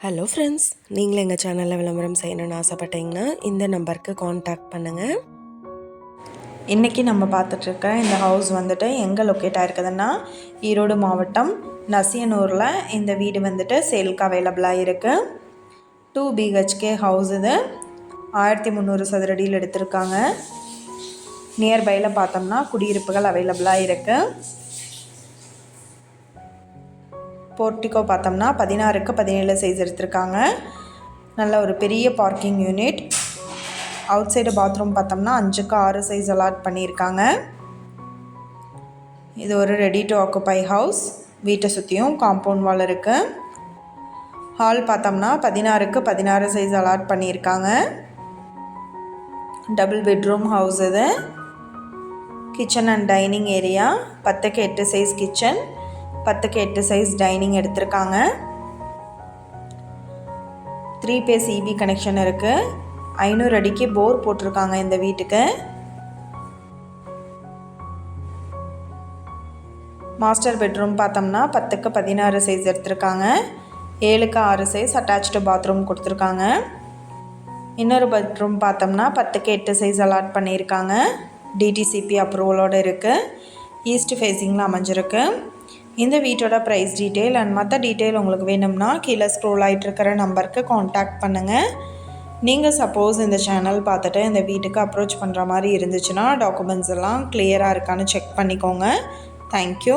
Hello friends நீங்களும் எங்கள் சேனலில் விளம்பரம் செய்யணும்னு ஆசைப்பட்டீங்கன்னா இந்த நம்பருக்கு காண்டாக்ட் பண்ணுங்கள் இன்றைக்கி நம்ம பார்த்துட்ருக்க இந்த ஹவுஸ் வந்துட்டு எங்கே லொக்கேட் ஆகிருக்குதுன்னா ஈரோடு மாவட்டம் நசியனூரில் இந்த வீடு வந்துட்டு சேலுக்கு அவைலபிளாக இருக்குது டூ பிஹெச்கே ஹவுஸ் இது. ஆயிரத்தி முந்நூறு சதுரடியில் எடுத்திருக்காங்க. நியர்பையில் பார்த்தோம்னா குடியிருப்புகள் அவைலபிளாக இருக்குது போர்ட்டிகோ பார்த்தோம்னா பதினாறுக்கு பதினேழு சைஸ் எடுத்திருக்காங்க. நல்ல ஒரு பெரிய parking unit. Outside bathroom பார்த்தோம்னா அஞ்சுக்கு ஆறு சைஸ் அலாட் பண்ணியிருக்காங்க. இது ஒரு ரெடி டு ஆக்குப்பை ஹவுஸ் வீட்டை சுற்றியும் காம்பவுண்ட் வால் இருக்குது ஹால் பார்த்தோம்னா பதினாறுக்கு பதினாறு சைஸ் அலாட் பண்ணியிருக்காங்க. டபுள் பெட்ரூம் ஹவுஸ் இது. கிச்சன் அண்ட் டைனிங் ஏரியா பத்துக்கு எட்டு சைஸ் கிச்சன் பத்துக்கு எட்டு சைஸ் டைனிங் எடுத்திருக்காங்க. த்ரீ பேஸ் இபி கனெக்ஷன் இருக்குது ஐநூறு அடிக்கு போர் போட்டிருக்காங்க இந்த வீட்டுக்கு. மாஸ்டர் பெட்ரூம் பார்த்தோம்னா பத்துக்கு பதினாறு சைஸ் எடுத்திருக்காங்க. ஏழுக்கு ஆறு சைஸ் அட்டாச்சு பாத்ரூம் கொடுத்துருக்காங்க. இன்னொரு பெட்ரூம் பார்த்தோம்னா பத்துக்கு எட்டு சைஸ் அலாட் பண்ணியிருக்காங்க. டிடிசிபி அப்ரூவலோடு இருக்குது ஈஸ்ட் ஃபேஸிங்கில் அமைஞ்சிருக்கு. இந்த வீட்டோட ப்ரைஸ் டீட்டெயில் அண்ட் மற்ற டீட்டெயில் உங்களுக்கு வேணும்னா கீழே ஸ்க்ரோல் ஆகிட்டு இருக்கிற நம்பருக்கு காண்டாக்ட் பண்ணுங்கள் நீங்கள் சப்போஸ் இந்த சேனல் பார்த்துட்டு இந்த வீட்டுக்கு அப்ரோச் பண்ணுற மாதிரி இருந்துச்சுன்னா டாக்குமெண்ட்ஸ் எல்லாம் கிளியராக இருக்கான்னு செக் பண்ணிக்கோங்க. தேங்க்யூ